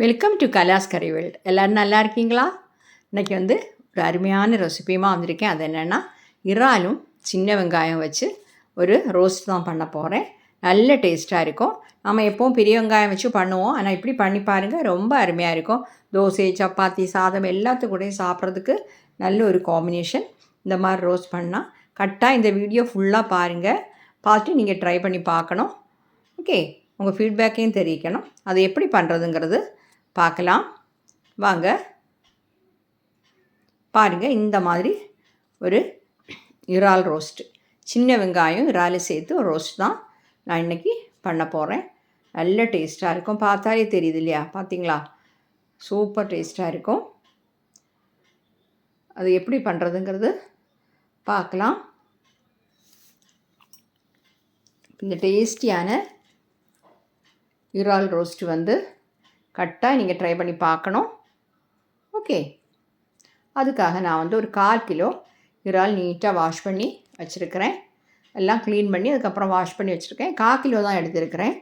Welcome to கலாஸ் கரி world எல்லோரும் நல்லா இருக்கீங்களா? இன்றைக்கி வந்து ஒரு அருமையான ரெசிபியுமா வந்திருக்கேன். அது என்னென்னா இறாலும் சின்ன வெங்காயம் வச்சு ஒரு ரோஸ்ட் தான் பண்ண போகிறேன் நல்ல டேஸ்ட்டாக இருக்கும். நம்ம எப்போவும் பெரிய வெங்காயம் வச்சு பண்ணுவோம். ஆனால் இப்படி பண்ணி பாருங்கள் ரொம்ப அருமையாக இருக்கும். தோசை சப்பாத்தி சாதம் எல்லாத்துக்கூடையும் சாப்பிட்றதுக்கு நல்ல ஒரு காம்பினேஷன் இந்த மாதிரி ரோஸ்ட் பண்ணால் கரெக்டாக இந்த வீடியோ ஃபுல்லாக பாருங்கள் பார்த்துட்டு நீங்கள் ட்ரை பண்ணி பார்க்கணும். ஓகே உங்கள் ஃபீட்பேக்கையும் தெரிவிக்கணும். அது எப்படி பண்ணுறதுங்கிறது பார்க்கலாம். வாங்க. பாருங்கள் இந்த மாதிரி ஒரு இறால் ரோஸ்ட்டு சின்ன வெங்காயம் இறால் சேர்த்து ஒரு ரோஸ்ட் தான் நான் இன்றைக்கி பண்ண போகிறேன் நல்ல டேஸ்ட்டாக இருக்கும். பார்த்தாலே தெரியுது இல்லையா? பார்த்தீங்களா? சூப்பர் டேஸ்ட்டாக இருக்கும். அது எப்படி பண்ணுறதுங்கிறது பார்க்கலாம். இந்த டேஸ்டியான இறால் ரோஸ்ட் வந்து கட்டாக நீங்கள் ட்ரை பண்ணி பார்க்கணும். ஓகே அதுக்காக நான் வந்து ஒரு கால் கிலோ இறால் நீட்டாக வாஷ் பண்ணி வச்சுருக்கிறேன். எல்லாம் க்ளீன் பண்ணி அதுக்கப்புறம் வாஷ் பண்ணி வச்சுருக்கேன். கால் கிலோ தான் எடுத்துருக்கிறேன்.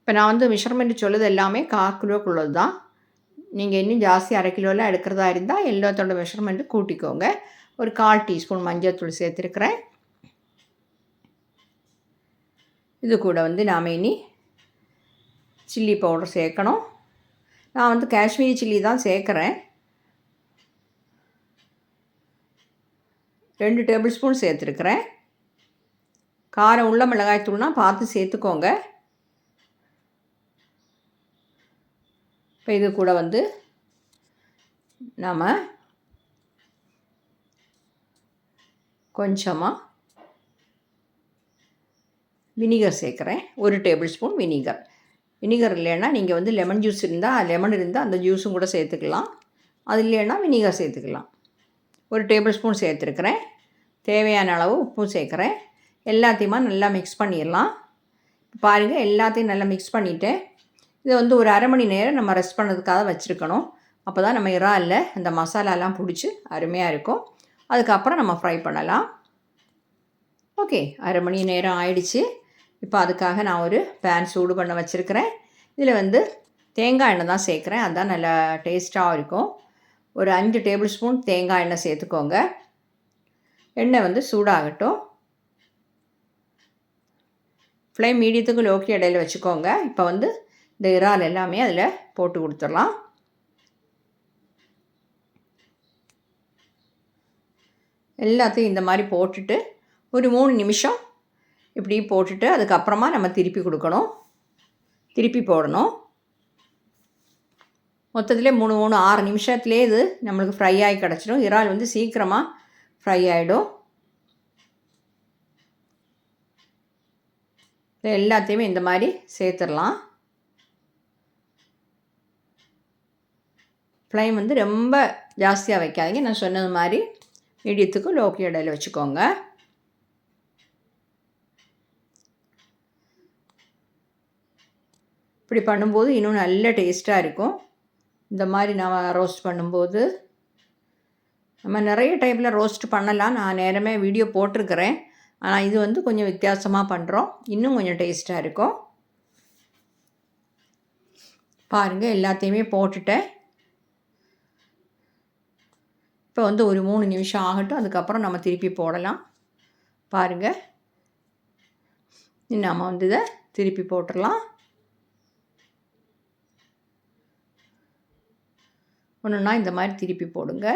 இப்போ நான் வந்து மெஷர்மெண்ட் சொல்லுது எல்லாமே கால் கிலோக்குள்ளது தான் நீங்கள் இன்னும் ஜாஸ்தி அரை கிலோலாம் எடுக்கிறதா இருந்தால் எல்லாத்தோட மெஷர்மெண்ட்டு கூட்டிக்கோங்க. ஒரு கால் டீஸ்பூன் மஞ்சள் தூள் சேர்த்துருக்குறேன். இது கூட வந்து நாம் இனி சில்லி பவுடர் சேர்க்கணும். நான் வந்து காஷ்மீரி சில்லி தான் சேர்க்குறேன். ரெண்டு டேபிள் ஸ்பூன் சேர்த்துருக்குறேன். காரம் உள்ள மிளகாய்த்தூள்னால் பார்த்து சேர்த்துக்கோங்க. இப்போ இது கூட வந்து நாம் கொஞ்சமாக வினிகர் சேர்க்குறேன். ஒரு டேபிள் ஸ்பூன் வினிகர். வினிகர் இல்லைன்னா நீங்கள் வந்து லெமன் ஜூஸ் இருந்தால் லெமன் இருந்தால் அந்த ஜூஸும் கூட சேர்த்துக்கலாம். அது இல்லைன்னா வினிகர் சேர்த்துக்கலாம். ஒரு டேபிள் ஸ்பூன் சேர்த்துருக்குறேன். தேவையான அளவு உப்பும் சேர்க்குறேன். எல்லாத்தையுமா நல்லா மிக்ஸ் பண்ணிடலாம். பாருங்கள் எல்லாத்தையும் நல்லா மிக்ஸ் பண்ணிவிட்டேன் இதை வந்து ஒரு அரை மணி நேரம் நம்ம ரெஸ்ட் பண்ணதுக்காக வச்சுருக்கணும். அப்போ தான் நம்ம இறாலில் அந்த மசாலாலாம் பிடிச்சி அருமையாக இருக்கும். அதுக்கப்புறம் நம்ம ஃப்ரை பண்ணலாம். ஓகே அரை மணி நேரம் ஆயிடுச்சு. இப்போ அதுக்காக நான் ஒரு பேன் சூடு பண்ண வச்சுருக்கிறேன். இதில் வந்து தேங்காய் எண்ணெய் தான் சேர்க்குறேன். அதுதான் நல்லா டேஸ்ட்டாக இருக்கும். ஒரு அஞ்சு டேபிள் ஸ்பூன் தேங்காய் எண்ணெய் சேர்த்துக்கோங்க. எண்ணெய் வந்து சூடாகட்டும். ஃப்ளேம் மீடியத்துக்கு லோக்கி இடையில வச்சுக்கோங்க. இப்போ வந்து இந்த இறால் எல்லாமே அதில் போட்டு கொடுத்துடலாம். எல்லாத்தையும் இந்த மாதிரி போட்டுட்டு ஒரு மூணு நிமிஷம் இப்படி போட்டுட்டு அதுக்கப்புறமா நம்ம திருப்பி கொடுக்கணும். திருப்பி போடணும். மொத்தத்தில் மூணு மூணு ஆறு நிமிஷத்துலேயே இது நம்மளுக்கு ஃப்ரை ஆகி கிடச்சிடும். இறால் வந்து சீக்கிரமாக ஃப்ரை ஆகிடும் எல்லாத்தையுமே இந்த மாதிரி சேர்த்துடலாம். ஃப்ளைம் வந்து ரொம்ப ஜாஸ்தியாக வைக்காதீங்க. நான் சொன்னது மாதிரி மீடியத்துக்கு லோக்கி இடையில வச்சுக்கோங்க. இப்படி பண்ணும்போது இன்னும் நல்ல டேஸ்ட்டாக இருக்கும். இந்த மாதிரி நான் ரோஸ்ட் பண்ணும்போது. நம்ம நிறைய டைப்பில் ரோஸ்ட் பண்ணலாம். நான் நேரமே வீடியோ போட்டிருக்கிறேன். ஆனால் இது வந்து கொஞ்சம் வித்தியாசமாக பண்ணுறோம் இன்னும் கொஞ்சம் டேஸ்ட்டாக இருக்கும். பாருங்கள் எல்லாத்தையுமே போட்டுட்டேன். இப்போ வந்து ஒரு மூணு நிமிஷம் ஆகட்டும். அதுக்கப்புறம் நம்ம திருப்பி போடலாம். பாருங்கள் நம்ம வந்து இதை திருப்பி போட்டுடலாம். ஒன்றுனா இந்த மாதிரி திருப்பி போடுங்க.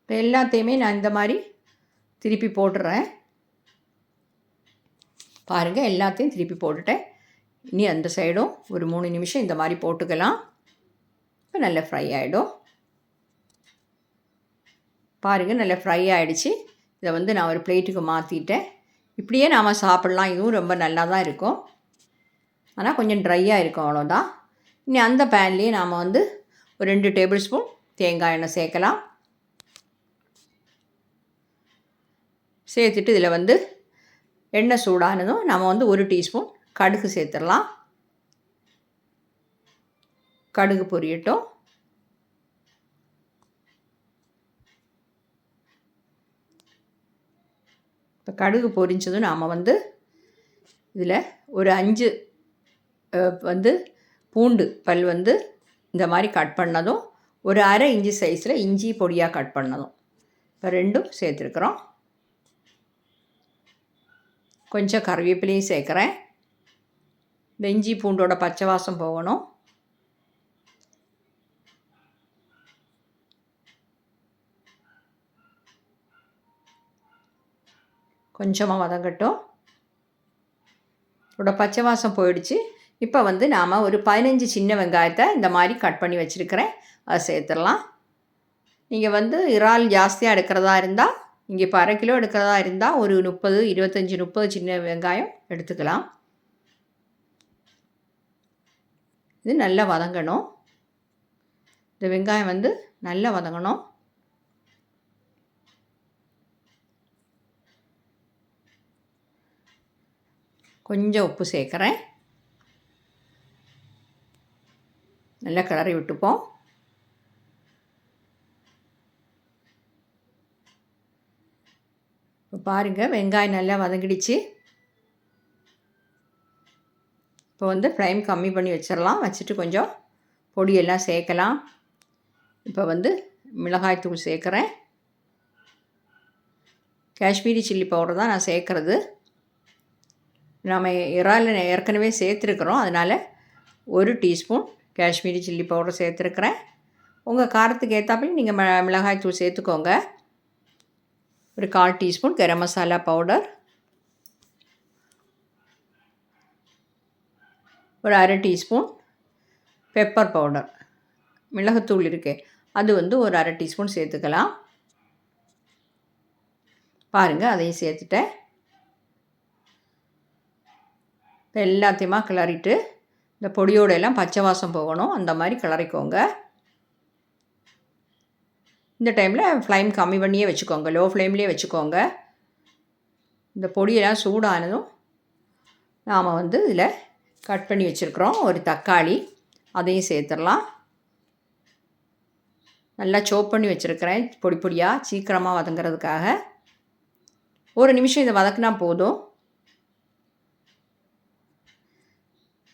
இப்போ எல்லாத்தையுமே நான் இந்த மாதிரி திருப்பி போட்டுறேன். பாருங்கள் எல்லாத்தையும் திருப்பி போட்டுட்டேன். இனி அந்த சைடும் ஒரு மூணு நிமிஷம் இந்த மாதிரி போட்டுக்கலாம். இப்போ நல்லா ஃப்ரை ஆகிடும் பாருங்கள் நல்லா ஃப்ரை ஆகிடுச்சு இதை வந்து நான் ஒரு பிளேட்டுக்கு மாற்றிட்டேன் இப்படியே நாம் சாப்பிட்லாம். இதுவும் ரொம்ப நல்லா தான் இருக்கும். ஆனால் கொஞ்சம் ட்ரையாக இருக்கும் அவ்வளோதான் இனி அந்த பேன்லேயே நாம் வந்து ஒரு ரெண்டு டேபிள் ஸ்பூன் தேங்காய் எண்ணெய் சேர்க்கலாம். சேர்த்துட்டு இதில் வந்து எண்ணெய் சூடானதும் நம்ம வந்து ஒரு டீஸ்பூன் கடுகு சேர்த்துடலாம். கடுகு பொரியட்டும். இப்போ கடுகு பொரிஞ்சதும் நாம் வந்து இதில் ஒரு அஞ்சு வந்து பூண்டு பல் வந்து இந்த மாதிரி கட் பண்ணதும் ஒரு அரை இஞ்சி சைஸில் இஞ்சி பொடியாக கட் பண்ணதும். இப்போ ரெண்டும் சேர்த்துருக்குறோம். கொஞ்சம் கருவேப்பிலையும் சேர்க்குறேன். இந்த இஞ்சி பூண்டோட பச்சை வாசம் போகணும். கொஞ்சமாக வதங்கட்டும். இதோட பச்சை வாசம் போயிடுச்சு. இப்போ வந்து நாம் ஒரு பதினஞ்சு சின்ன வெங்காயத்தை இந்த மாதிரி கட் பண்ணி வச்சுருக்கிறேன். அதை சேர்த்துடலாம். நீங்கள் வந்து இறால் ஜாஸ்தியாக எடுக்கிறதா இருந்தால் இங்கே இப்போ அரை கிலோ எடுக்கிறதா இருந்தால் ஒரு முப்பது இருபத்தஞ்சி முப்பது சின்ன வெங்காயம் எடுத்துக்கலாம். இது நல்லா வதங்கணும். இந்த வெங்காயம் வந்து நல்லா வதங்கணும். கொஞ்சம் உப்பு சேர்க்குறேன். நல்லா கிளறி விட்டுப்போம். இப்போ பாருங்கள் வெங்காயம் நல்லா வதங்கிடுச்சு. இப்போ வந்து ஃப்ளைம் கம்மி பண்ணி வச்சிடலாம் வச்சுட்டு கொஞ்சம் பொடியெல்லாம் சேர்க்கலாம். இப்போ வந்து மிளகாய்த்தூள் சேர்க்குறேன். காஷ்மீரி சில்லி பவுடர் தான் நான் சேர்க்குறது. நாம் இறால் ஏற்கனவே சேர்த்துருக்குறோம். அதனால் ஒரு டீஸ்பூன் காஷ்மீரி சில்லி பவுடர் சேர்த்துருக்குறேன். உங்கள் காரத்துக்கு ஏற்றாப்பில் நீங்கள் ம மிளகாய்த்தூள் சேர்த்துக்கோங்க. ஒரு கால் டீஸ்பூன் கரம் மசாலா பவுடர். ஒரு அரை டீஸ்பூன் பெப்பர் பவுடர். மிளகுத்தூள் இருக்கே அது வந்து ஒரு அரை டீஸ்பூன் சேர்த்துக்கலாம். பாருங்கள் அதையும் சேர்த்துட்டேன். எல்லாத்தையுமா கிளறிட்டு இந்த பொடியோட எல்லாம் பச்சை வாசம் போகணும். அந்த மாதிரி கிளறிக்கோங்க. இந்த டைமில் ஃப்ளைம் கம்மி பண்ணியே வச்சுக்கோங்க. லோ ஃப்ளேம்லேயே வச்சுக்கோங்க. இந்த பொடியெல்லாம் சூடானதும் நாம் வந்து இதில் கட் பண்ணி வச்சுருக்குறோம். ஒரு தக்காளி அதையும் சேர்த்துடலாம். நல்லா சோப் பண்ணி வச்சுருக்கிறேன் பொடி பொடியாக சீக்கிரமாக வதங்கிறதுக்காக. ஒரு நிமிஷம் இதை வதக்குனா போதும்.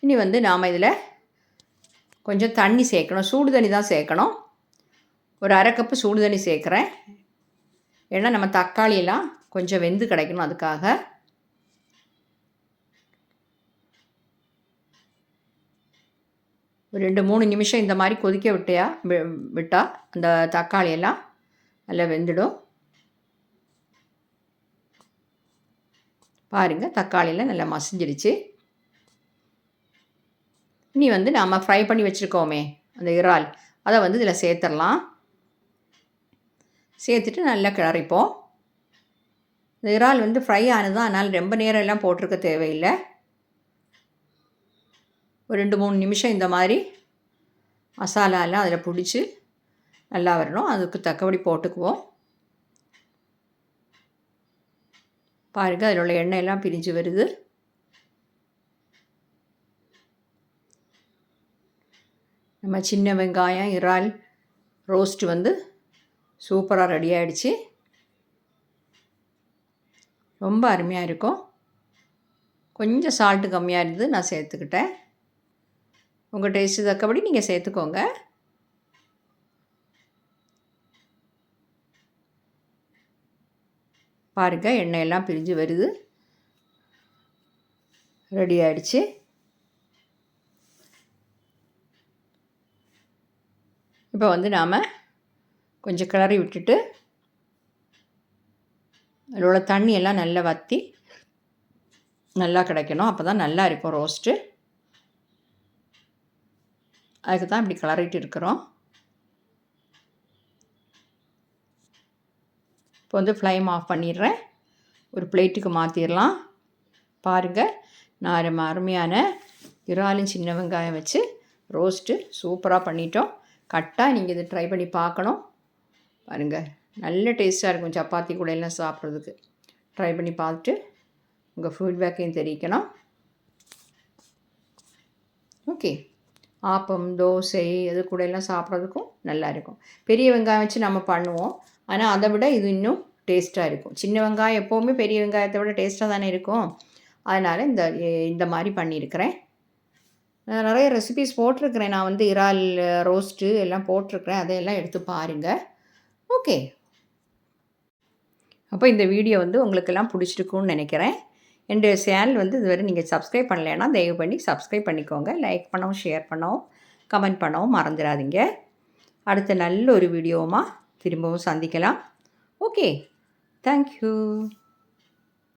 இனி வந்து நாம் இதில் கொஞ்சம் தண்ணி சேர்க்கணும். சூடு தண்ணி தான் சேர்க்கணும். ஒரு அரை கப்பு சூடு தண்ணி சேர்க்குறேன். ஏன்னா நம்ம தக்காளியெல்லாம் கொஞ்சம் வெந்து கிடைக்கணும் அதுக்காக. ஒரு ரெண்டு மூணு நிமிஷம் இந்த மாதிரி கொதிக்க விட்டியா விட்டால் அந்த தக்காளியெல்லாம் நல்லா வெந்துடும். பாருங்கள் தக்காளியெல்லாம் நல்லா மசிஞ்சிடுச்சு இனி வந்து நாம் ஃப்ரை பண்ணி வச்சுருக்கோமே அந்த இறால். அதை வந்து இதில் சேர்த்துடலாம். சேர்த்துட்டு நல்லா கிளறிப்போம். இந்த இறால் வந்து ஃப்ரை ஆனது தான் அதனால் ரொம்ப நேரம் எல்லாம் போட்டிருக்க தேவையில்லை. ஒரு ரெண்டு மூணு நிமிஷம் இந்த மாதிரி மசாலாலாம் அதில் பிடிச்சி நல்லா வரணும். அதுக்கு தக்கபடி போட்டுக்குவோம். பாருங்கள் அதில் உள்ள எண்ணெயெல்லாம் பிரிஞ்சு வருது. நம்ம சின்ன வெங்காயம் இறால் ரோஸ்ட் வந்து சூப்பராக ரெடி ஆகிடுச்சு ரொம்ப அருமையாக இருக்கும். கொஞ்சம் சால்ட்டு கம்மியாக இருந்தது நான் சேர்த்துக்கிட்டேன். உங்கள் டேஸ்ட்டு தக்கபடி நீங்கள் சேர்த்துக்கோங்க. பாருங்கள் எண்ணெயெல்லாம் பிரிஞ்சு வருது. ரெடி ஆகிடுச்சு இப்போ வந்து நாம் கொஞ்சம் கிளறி விட்டுட்டு அதில் உள்ள தண்ணியெல்லாம் நல்லா வற்றி நல்லா கிடைக்கணும். அப்போ தான் நல்லா இருக்கும் ரோஸ்ட்டு அதுக்கு தான் இப்படி கிளறிட்டு இருக்கிறோம். இப்போ வந்து ஃப்ளைம் ஆஃப் பண்ணிடுறேன். ஒரு பிளேட்டுக்கு மாற்றிடலாம் பாருங்கள் நான் அருமையான இறாலும் சின்ன வெங்காயம் வச்சு ரோஸ்ட்டு சூப்பராக பண்ணிட்டோம். கட்டாக நீங்கள் இதை ட்ரை பண்ணி பார்க்கணும் பாருங்கள் நல்ல டேஸ்ட்டாக இருக்கும் சப்பாத்தி கூட எல்லாம் சாப்பிட்றதுக்கு. ட்ரை பண்ணி பார்த்துட்டு உங்கள் ஃபீட்பேக்கையும் தெரிவிக்கணும். ஓகே ஆப்பம் தோசை அது கூட எல்லாம் சாப்பிட்றதுக்கும் நல்லா இருக்கும். பெரிய வெங்காயம் வச்சு நம்ம பண்ணுவோம். ஆனால் அதை விட இது இன்னும் டேஸ்ட்டாக இருக்கும். சின்ன வெங்காயம் எப்போவுமே பெரிய வெங்காயத்தை விட டேஸ்ட்டாக தானே இருக்கும். அதனால் இந்த இந்த மாதிரி பண்ணியிருக்கிறேன். நிறைய ரெசிபிஸ் போட்டிருக்கிறேன். நான் வந்து இறால் ரோஸ்ட்டு எல்லாம் போட்டிருக்கிறேன். அதையெல்லாம் எடுத்து பாருங்கள் ஓகே அப்போ இந்த வீடியோ வந்து உங்களுக்கெல்லாம் பிடிச்சிருக்குன்னு நினைக்கிறேன். என்னுடைய சேனல் வந்து இதுவரை நீங்கள் சப்ஸ்கிரைப் பண்ணலைன்னா தயவு பண்ணி சப்ஸ்கிரைப் பண்ணிக்கோங்க. லைக் பண்ணவும் ஷேர் பண்ணவும் கமெண்ட் பண்ணவும் மறந்துடாதீங்க. அடுத்த நல்ல ஒரு வீடியோவுமா திரும்பவும் சந்திக்கலாம். Okay thank you